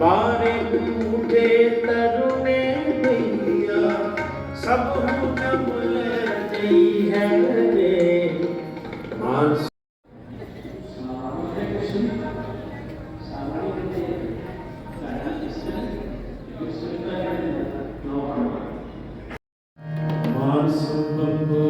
ਬਾਰੇ ਊਠੇ ਤਰੁਨੇ ਦੀਆਂ ਸਭ ਨੂੰ ਕਮਲ ਜਈ ਹੈ ਰੇ ਮਾਨਸ ਮਾਨਸ ਬੰਬਰਾ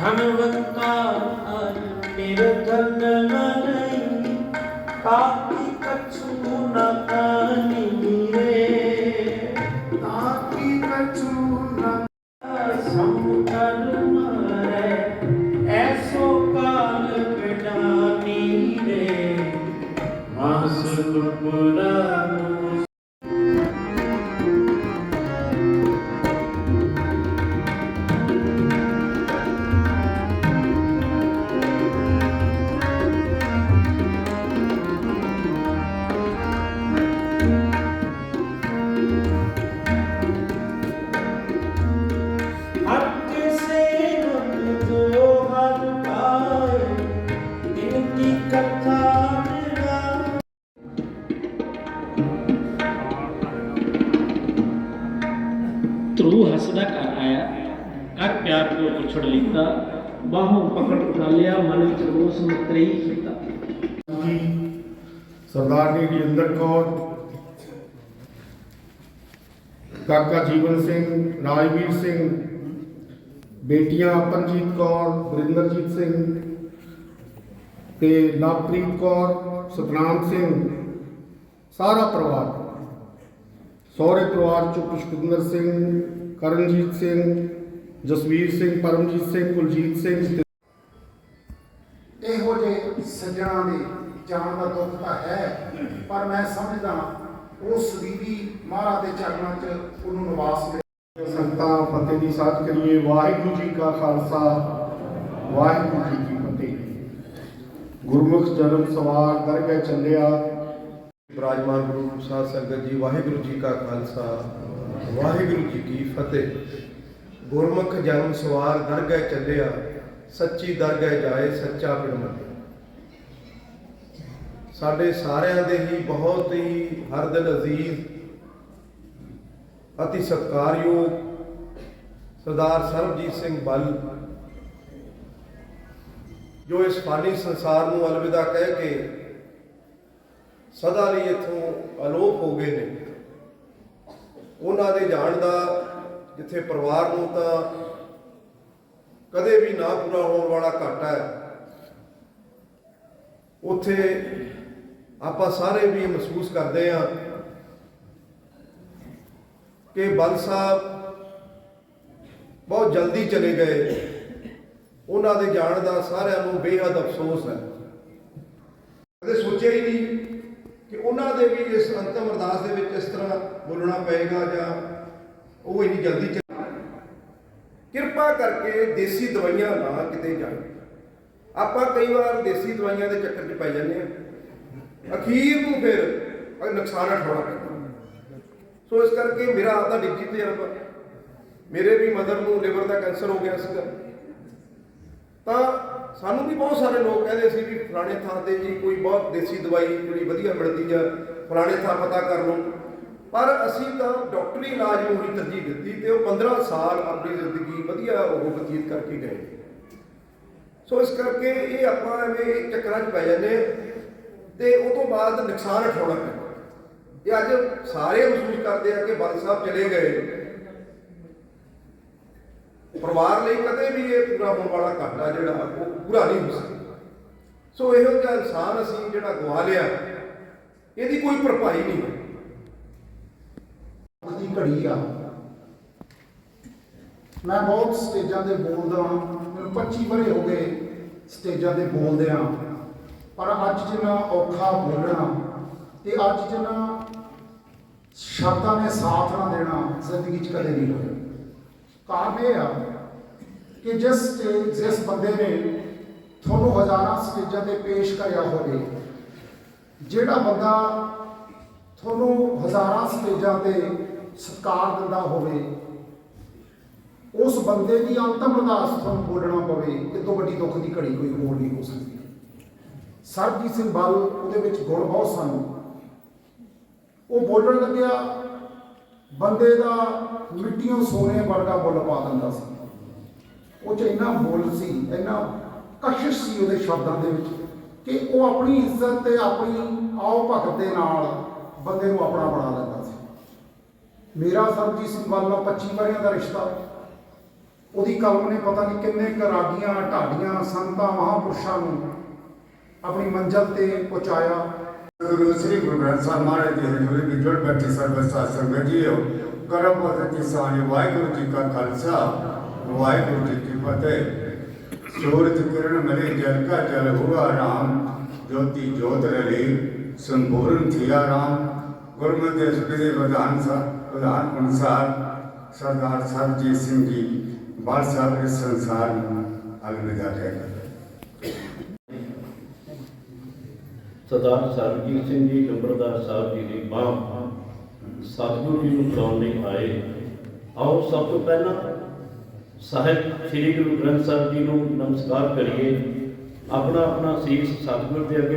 ਧਨਵੰਤਾ ਨਿਰਧਨ ਨਹੀਂ ਕਾਪੀ ਕਛੂ ਪਿਆਰ ਕੋ ਬਾਹੋਂ ਪਕੜ ਉਠਾ ਲਿਆ, ਮਨ ਵਿੱਚ ਰੋਸ ਮਤਰਈ ਕੀਤਾ। ਸਰਦਾਰਨੀ ਰਜਿੰਦਰ ਕੌਰ, ਕਾਕਾ ਜੀਵਨ ਸਿੰਘ, ਰਾਜਵੀਰ ਸਿੰਘ, ਬੇਟੀਆਂ ਅਪਨਜੀਤ ਕੌਰ, ਵਰਿੰਦਰਜੀਤ ਸਿੰਘ ਤੇ ਲਵਪ੍ਰੀਤ ਕੌਰ, ਸਤਨਾਮ ਸਿੰਘ, ਸਾਰਾ ਪਰਿਵਾਰ। ਸਹੁਰੇ ਪਰਿਵਾਰ ਚੋਂ ਪੁਸ਼ਪਿੰਦਰ ਸਿੰਘ, ਕਰਨਜੀਤ ਸਿੰਘ ਜਸਵੀਰ ਸਿੰਘ ਪਰਮਜੀਤ ਸਿੰਘ ਕੁਲਜੀਤ ਸਿੰਘ ਇਹੋ ਜਿਹੇ ਸੱਜਣਾ ਦੇ ਜਾਣ ਦਾ ਦੁੱਖ ਤਾਂ ਹੈ ਪਰ ਮੈਂ ਸਮਝਦਾ ਉਸ ਦੀ ਵੀ ਮਹਾਰਾਜ ਦੇ ਚਰਨਾਂ 'ਚ ਉਹਨੂੰ ਨਿਵਾਸ ਮਿਲੇ। ਸੰਗਤਾਂ ਫਤਿਹ ਦੀ ਸਾਥ ਕਰੀਏ। ਵਾਹਿਗੁਰੂ ਜੀ ਕਾ ਖਾਲਸਾ ਵਾਹਿਗੁਰੂ ਜੀ ਕੀ ਫਤਿਹ। ਗੁਰਮੁਖ ਜਨਮ ਸਵਾਰ ਦਰਗਹਿ ਚੱਲਿਆ। ਵਿਰਾਜਮਾਨ ਗੁਰੂ ਸਾਧ ਸੰਗਤ ਜੀ ਵਾਹਿਗੁਰੂ ਜੀ ਕਾ ਖਾਲਸਾ ਵਾਹਿਗੁਰੂ ਜੀ ਕੀ ਫਤਿਹ। ਗੁਰਮੁਖ ਜਨਮ ਸਵਾਰ ਦਰਗਹਿ ਚੱਲਿਆ, ਸੱਚੀ ਦਰਗਹਿ ਜਾਏ ਸੱਚਾ ਪਿੰਡ ਮੰਨੇ ਸਾਡੇ ਸਾਰਿਆਂ ਦੇ ਹੀ ਬਹੁਤ ਹੀ ਹਰ ਦਿਲ ਅਜ਼ੀਜ਼, ਅਤੀ ਸਤਿਕਾਰਯੋਗ ਸਰਦਾਰ ਸਰਬਜੀਤ ਸਿੰਘ ਬੱਲ, ਜੋ ਇਸ ਫਾਨੀ ਸੰਸਾਰ ਨੂੰ ਅਲਵਿਦਾ ਕਹਿ ਕੇ ਸਦਾ ਲਈ ਇਥੋਂ ਅਲੋਪ ਹੋ ਗਏ ਨੇ। ਉਹਨਾਂ ਦੇ ਜਾਣ ਦਾ ਜਿੱਥੇ ਪਰਿਵਾਰ ਨੂੰ ਤਾਂ ਕਦੇ ਵੀ ਨਾ ਪੂਰਾ ਹੋਣ ਵਾਲਾ ਘਾਟਾ ਹੈ, ਉੱਥੇ ਆਪਾਂ ਸਾਰੇ ਵੀ ਮਹਿਸੂਸ ਕਰਦੇ ਹਾਂ ਕਿ ਬੰਦ ਸਾਹਿਬ ਬਹੁਤ ਜਲਦੀ ਚਲੇ ਗਏ। ਉਹਨਾਂ ਦੇ ਜਾਣ ਦਾ ਸਾਰਿਆਂ ਨੂੰ ਬੇਹੱਦ ਅਫਸੋਸ ਹੈ। ਕਦੇ ਸੋਚਿਆ ਹੀ ਨਹੀਂ ਕਿ ਉਹਨਾਂ ਦੇ ਵੀ ਇਸ ਅੰਤਮ ਅਰਦਾਸ ਦੇ ਵਿੱਚ ਇਸ ਤਰ੍ਹਾਂ ਬੋਲਣਾ ਪਏਗਾ ਜਾਂ ਉਹ ਇੰਨੀ ਜਲਦੀ ਚ- ਕਿਰਪਾ ਕਰਕੇ ਦੇਸੀ ਦਵਾਈਆਂ ਨਾ ਕਿਤੇ ਜਾਣ। ਆਪਾਂ ਕਈ ਵਾਰ ਦੇਸੀ ਦਵਾਈਆਂ ਦੇ ਚੱਕਰ 'ਚ ਪੈ ਜਾਂਦੇ ਆ ਅਖੀਰ ਨੂੰ ਫਿਰ ਨੁਕਸਾਨ ਉਠਾਉਣਾ ਪੈਂਦਾ। ਸੋ ਇਸ ਕਰਕੇ ਮੇਰਾ ਆਪਦਾ ਨਿੱਜੀ ਤਜਰਬਾ, ਮੇਰੇ ਵੀ ਮਦਰ ਨੂੰ ਲਿਵਰ ਦਾ ਕੈਂਸਰ ਹੋ ਗਿਆ ਸੀਗਾ। ਤਾਂ ਸਾਨੂੰ ਵੀ ਬਹੁਤ ਸਾਰੇ ਲੋਕ ਕਹਿੰਦੇ ਸੀ ਵੀ ਫਲਾਣੇ ਥਾਂ ਤੇ ਜੀ ਕੋਈ ਬਹੁਤ ਦੇਸੀ ਦਵਾਈ ਜਿਹੜੀ ਵਧੀਆ ਮਿਲਦੀ ਆ, ਫਲਾਣੇ ਥਾਂ ਪਤਾ ਕਰ ਲਓ। ਪਰ ਅਸੀਂ ਤਾਂ ਡਾਕਟਰੀ ਇਲਾਜ ਨੂੰ ਹੀ ਤਰਜੀਹ ਦਿੱਤੀ ਤੇ ਉਹ 15 ਸਾਲ ਆਪਣੀ ਜ਼ਿੰਦਗੀ ਵਧੀਆ ਉਹ ਬਤੀਤ ਕਰਕੇ ਗਏ। ਸੋ ਇਸ ਕਰਕੇ ਇਹ ਆਪਾਂ ਐਵੇਂ ਚੱਕਰਾਂ 'ਚ ਪੈ ਜਾਂਦੇ ਹਾਂ ਤੇ ਉਹ ਤੋਂ ਬਾਅਦ ਨੁਕਸਾਨ ਉਠਾਉਣਾ ਪੈਂਦਾ। ਇਹ ਅੱਜ ਸਾਰੇ ਮਹਿਸੂਸ ਕਰਦੇ ਆ ਕਿ ਬਲ ਸਾਹਿਬ ਚਲੇ ਗਏ। ਪਰਿਵਾਰ ਲਈ ਕਦੇ ਵੀ ਇਹ ਪੂਰਾ ਹੋਣ ਵਾਲਾ ਘਾਟਾ ਜਿਹੜਾ, ਉਹ ਪੂਰਾ ਨਹੀਂ ਹੋ ਸਕਦਾ। ਸੋ ਇਹੋ ਜਿਹਾ ਇਨਸਾਨ ਅਸੀਂ ਜਿਹੜਾ ਗਵਾ ਲਿਆ, ਇਹਦੀ ਕੋਈ ਭਰਪਾਈ ਨਹੀਂ ਹੈ ਦੀ ਘੜੀ ਆ। ਮੈਂ ਬਹੁਤ ਸਟੇਜਾਂ ਤੇ ਬੋਲਦਾ ਮੈਨੂੰ 25 ਵਰੇ ਹੋ ਗਏ ਸਟੇਜਾਂ ਤੇ ਬੋਲਦਿਆਂ ਪਰ ਅੱਜ ਜਿੰਨਾ ਔਖਾ ਬੋਲਣਾ ਤੇ ਅੱਜ ਜਿੰਨਾ ਸ਼ਬਦਾਂ ਨੇ ਸਾਥ ਨਾ ਦੇਣਾ ਜ਼ਿੰਦਗੀ 'ਚ ਕਦੇ ਨਹੀਂ ਹੋਇਆ। ਕਾਰਨ ਇਹ ਆ ਕਿ ਜਿਸ ਸਟੇਜ ਜਿਸ ਬੰਦੇ ਨੇ ਤੁਹਾਨੂੰ ਹਜ਼ਾਰਾਂ ਸਟੇਜਾਂ ਤੇ ਪੇਸ਼ ਕਰਿਆ ਹੋਵੇ, ਜਿਹੜਾ ਬੰਦਾ ਤੁਹਾਨੂੰ ਹਜ਼ਾਰਾਂ ਸਟੇਜਾਂ ਤੇ ਸਤਿਕਾਰ ਦਿੰਦਾ ਹੋਵੇ, ਉਸ ਬੰਦੇ ਦੀ ਅੰਤਮ ਅਰਦਾਸ ਤੁਹਾਨੂੰ ਬੋਲਣਾ ਪਵੇ ਇਹ ਤੋਂ ਵੱਡੀ ਦੁੱਖ ਦੀ ਘੜੀ ਕੋਈ ਹੋਰ ਨਹੀਂ ਹੋ ਸਕਦੀ। ਸਰਬਜੀਤ ਸਿੰਘ ਬਲ ਉਹਦੇ ਵਿੱਚ ਗੁਣ ਬਹੁਤ ਸਨ। ਉਹ ਬੋਲਣ ਲੱਗਿਆ, ਬੰਦੇ ਦਾ ਮਿੱਟੀਓਂ ਸੋਨੇ ਵਰਗਾ ਬੁੱਲ ਪਾ ਦਿੰਦਾ ਸੀ। ਉਹ ਚ ਇੰਨਾ ਮੁੱਲ ਸੀ, ਇੰਨਾ ਕਸ਼ਿਸ਼ ਸੀ ਉਹਦੇ ਸ਼ਬਦਾਂ ਦੇ ਵਿੱਚ ਕਿ ਉਹ ਆਪਣੀ ਇੱਜ਼ਤ ਤੇ ਆਪਣੀ ਆਓ ਭਗਤ ਦੇ ਨਾਲ ਬੰਦੇ ਨੂੰ ਆਪਣਾ ਬਣਾ ਲੈਂਦਾ ਸੀ। ਮੇਰਾ ਸਰਬਜੀਤ ਸਿੰਘ ਵੱਲ ਨਾਲ 25 ਵਰਿਆਂ ਦਾ ਰਿਸ਼ਤਾ। ਉਹਦੀ ਕਲਮ ਨੇ ਪਤਾ ਨਹੀਂ ਕਿੰਨੇ ਕੁ ਰਾਗੀਆਂ ਢਾਡੀਆਂ, ਸੰਤਾਂ, ਮਹਾਪੁਰਸ਼ਾਂ ਨੂੰ ਆਪਣੀ ਮੰਜ਼ਲ ਤੇ ਪਹੁੰਚਾਇਆ। ਗੁਰੂ ਸ੍ਰੀ ਗੁਰੂ ਗ੍ਰੰਥ ਸਾਹਿਬ ਮਹਾਰਾਜ ਜੀ ਹਜ਼ੂਰੀ ਵਿੱਚ ਜੁੜ ਬੈਠੇ ਸਰਬਤ ਸਾਧ ਸੰਗਤ ਜੀਓ ਕਰਮ ਪਤ ਕੀ ਸਾਨੀ ਵਾਹਿਗੁਰੂ ਜੀ ਕਾ ਖਾਲਸਾ, ਵਾਹਿਗੁਰੂ ਜੀ ਕੀ ਫਤਿਹ। ਸੂਰਜ ਕਿਰਨ ਮਲੇ, ਜਲ ਕਾ ਜਲ ਹੁਆ ਰਾਮ। ਜੋਤੀ ਜੋਤ ਰਲੀ, ਸੰਪੂਰਨ ਥਿਆ ਰਾਮ। ਗੁਰਮਤਿ ਸੁਖਦੇ ਵਿਧਾਨ ਸਾ ਵਿਧਾਨ ਅਨੁਸਾਰ ਸਰਦਾਰ ਸਰਜੀਤ ਸਿੰਘ ਜੀ ਬਾਲ ਸਾਹਿਬ ਇਸ ਸੰਸਾਰ ਨੂੰ ਅਲਵਿਦਾ ਕਹਿ ਸਰਦਾਰ ਸਰਬਜੀਤ ਸਿੰਘ ਜੀ ਨੰਬਰਦਾਰ ਸਾਹਿਬ ਜੀ ਦੀ ਬਾਹ ਸਤਿਗੁਰੂ ਜੀ ਨੂੰ ਬੁਲਾਉਣ ਲਈ ਆਏ ਆਓ ਸਭ ਤੋਂ ਪਹਿਲਾਂ ਸਾਹਿਬ ਸ੍ਰੀ ਗੁਰੂ ਗ੍ਰੰਥ ਸਾਹਿਬ ਜੀ ਨੂੰ ਨਮਸਕਾਰ ਕਰੀਏ ਆਪਣਾ ਆਪਣਾ ਸੀਸ ਸਤਿਗੁਰ ਦੇ ਅੱਗੇ